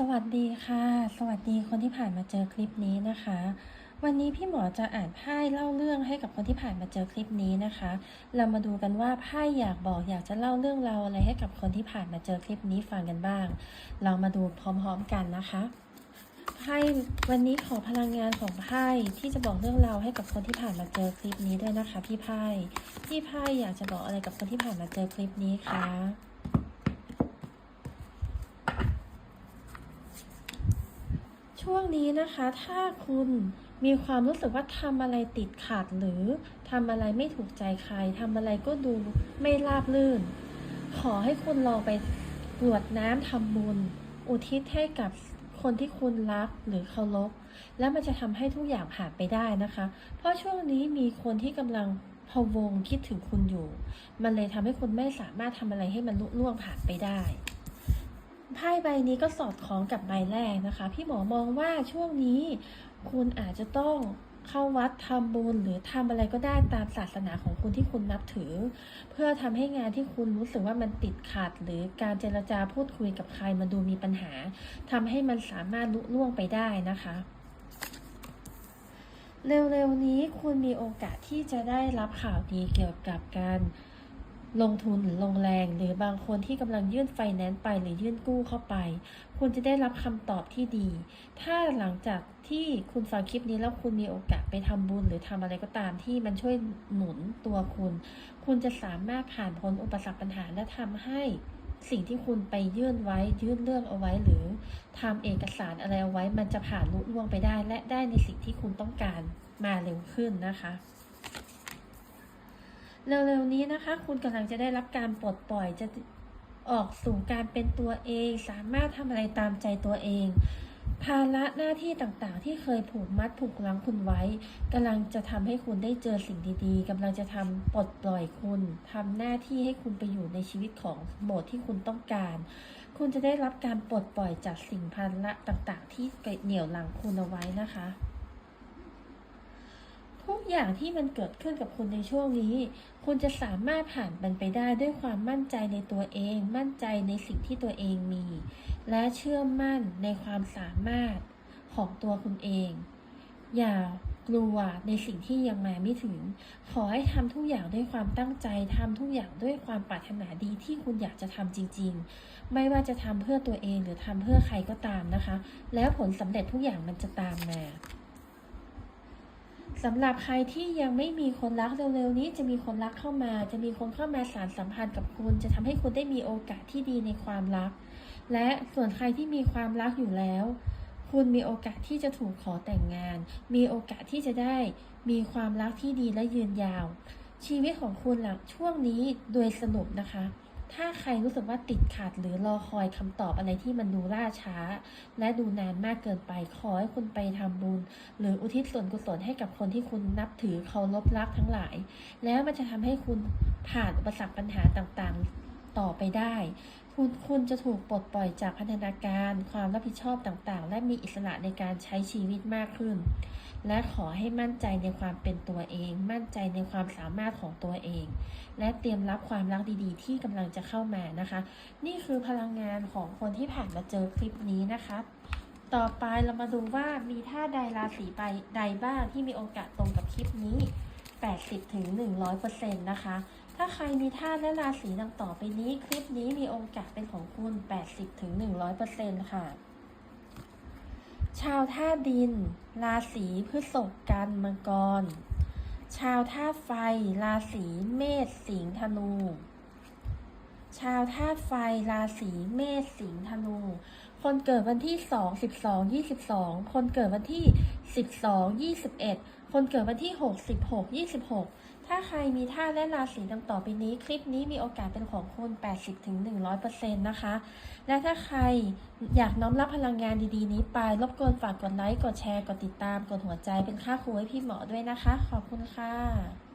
สวัสดีค่ะ สวัสดีคนที่ผ่านมาเจอคลิปนี้นะคะ วันนี้พี่หมอจะอ่านไพ่เล่าเรื่องให้กับคนที่ผ่านมาเจอคลิปนี้นะคะ เรามาดูกันว่าไพ่อยากบอกอยากจะเล่าเรื่องราวอะไรให้กับคนที่ผ่านมาเจอคลิปนี้ฟังกันบ้าง เรามาดูพร้อมๆกันนะคะไพ่วันนี้ขอพลังงานของไพ่ที่จะบอกเรื่องราวให้กับคนที่ผ่านมาเจอคลิปนี้ด้วยนะคะ พี่ไพ่พี่ไพ่อยากจะบอกอะไรกับคนที่ผ่านมาเจอคลิปนี้คะ ช่วงนี้นะคะ ถ้าคุณมีความรู้สึกว่าทำอะไรติดขัดหรือทำอะไรไม่ถูกใจใครทำอะไรก็ดูไม่ราบรื่น ขอให้คุณลองไปกรวดน้ำทำบุญ อุทิศให้กับคนที่คุณรักหรือเคารพ แล้วมันจะทำให้ทุกอย่างผ่านไปได้นะคะ เพราะช่วงนี้มีคนที่กำลังพวงคิดถึงคุณอยู่ มันเลยทำให้คุณไม่สามารถทำอะไรให้มันลุล่วงผ่านไปได้ ไพ่ใบนี้ก็สอดคล้องกับใบแรกนะคะ พี่หมอมองว่าช่วงนี้คุณอาจจะต้องเข้าวัดทำบุญหรือทำอะไรก็ได้ตามศาสนาของคุณที่คุณนับถือ เพื่อทำให้งานที่คุณรู้สึกว่ามันติดขัด หรือการเจรจาพูดคุยกับใครมันดูมีปัญหาทำให้มันสามารถลุล่วงไปได้นะคะเร็วๆนี้คุณมีโอกาสที่จะได้รับข่าวดีเกี่ยวกับการ ลงทุนหรือลงแรง หรือบางคนที่กำลังยื่นไฟแนนซ์ไปหรือยื่นกู้เข้าไป คุณจะได้รับคำตอบที่ดี ถ้าหลังจากที่คุณฟังคลิปนี้แล้วคุณมีโอกาสไปทำบุญ หรือทำอะไรก็ตามที่มันช่วยหนุนตัวคุณ คุณจะสามารถผ่านพ้นอุปสรรคปัญหาและทำให้สิ่งที่คุณไปยื่นไว้ยื่นเรื่องเอาไว้หรือทำเอกสารอะไรเอาไว้ มันจะผ่านลุล่วงไปได้ และได้ในสิ่งที่คุณต้องการมาเร็วขึ้นนะคะ เร็วๆนี้นะคะ คุณกำลังจะได้รับการปลดปล่อยจะออกสู่การเป็นตัวเอง สามารถทำอะไรตามใจตัวเอง ภาระหน้าที่ต่างๆ ที่เคยผูกมัดผูกลังคุณไว้กำลังจะทำให้คุณได้เจอสิ่งดีๆกำลังจะทำปลดปล่อยคุณทำหน้าที่ให้คุณไปอยู่ในชีวิตของโหมดที่คุณต้องการ คุณจะได้รับการปลดปล่อยจากสิ่งภาระต่างๆ ที่เหนี่ยวหลังคุณเอาไว้นะคะ อย่างที่มันเกิดขึ้นกับคุณในช่วงนี้ คุณจะสามารถผ่านมันไปได้ด้วยความมั่นใจในตัวเอง มั่นใจในสิ่งที่ตัวเองมี และเชื่อมั่นในความสามารถของตัวคุณเอง อย่ากลัวในสิ่งที่ยังมาไม่ถึง ขอให้ทำทุกอย่างด้วยความตั้งใจทำทุกอย่างด้วยความปรารถนาดีที่คุณอยากจะทำจริง ๆ ไม่ว่าจะทำเพื่อตัวเองหรือทำเพื่อใครก็ตามนะคะ แล้วผลสำเร็จทุกอย่างมันจะตามมา สำหรับใครที่ยังไม่มีคนรักเร็วๆนี้จะมีคนรักเข้ามา จะมีคนเข้ามาสารสัมพันธ์กับคุณ จะทำให้คุณได้มีโอกาสที่ดีในความรัก และส่วนใครที่มีความรักอยู่แล้ว คุณมีโอกาสที่จะถูกขอแต่งงาน มีโอกาสที่จะได้มีความรักที่ดีและยืนยาว ชีวิตของคุณหลังช่วงนี้โดยสรุปนะคะ ถ้าใครรู้สึกว่าติดขัดหรือรอคอยคำตอบอะไรที่มันดูล่าช้า และดูนานมากเกินไป ขอให้คุณไปทำบุญ หรืออุทิศส่วนกุศลให้กับคนที่คุณนับถือเคารพรักทั้งหลาย แล้วมันจะทำให้คุณผ่านอุปสรรคปัญหาต่างๆต่อไปได้ คุณคุณจะถูกปลดปล่อยจากพันธนาการ ความรับผิดชอบต่างๆ และมีอิสระในการใช้ชีวิตมากขึ้น และขอให้มั่นใจในความเป็นตัวเอง มั่นใจในความสามารถของตัวเอง และเตรียมรับความรักดีๆ ที่กำลังจะเข้ามานะคะ นี่คือพลังงานของคนที่ผ่านมาเจอคลิปนี้นะคะต่อไปเรามาดูว่ามีท่าใดราศีใบใดบ้างที่มีโอกาสตรงกับคลิปนี้ 80ถึง100%นะคะ ถ้าใครมีท่าและราศีดังต่อไปนี้ คลิปนี้มีโอกาสเป็นของคุณ 80ถึง100%ค่ะ ชาวธาตุดิน ราศีพฤษภกันมังกร ชาวธาตุไฟ ราศีเมษสิงห์ธนู ชาวธาตุไฟ ราศีเมษสิงห์ธนู คนเกิดวันที่ 2 12 22 คนเกิดวันที่ 12 21 คนเกิดวันที่ 6 16 26 ถ้าใครมีท่าและราศีดังต่อไปนี้ คลิปนี้มีโอกาสเป็นของคุณ 80-100%นะคะ และถ้าใครอยากน้อมรับพลังงานดีๆ นี้ไป รบกวนฝากกดไลค์ กดแชร์ กดติดตาม กดหัวใจเป็นค่าครูให้พี่หมอด้วยนะคะ ขอบคุณค่ะ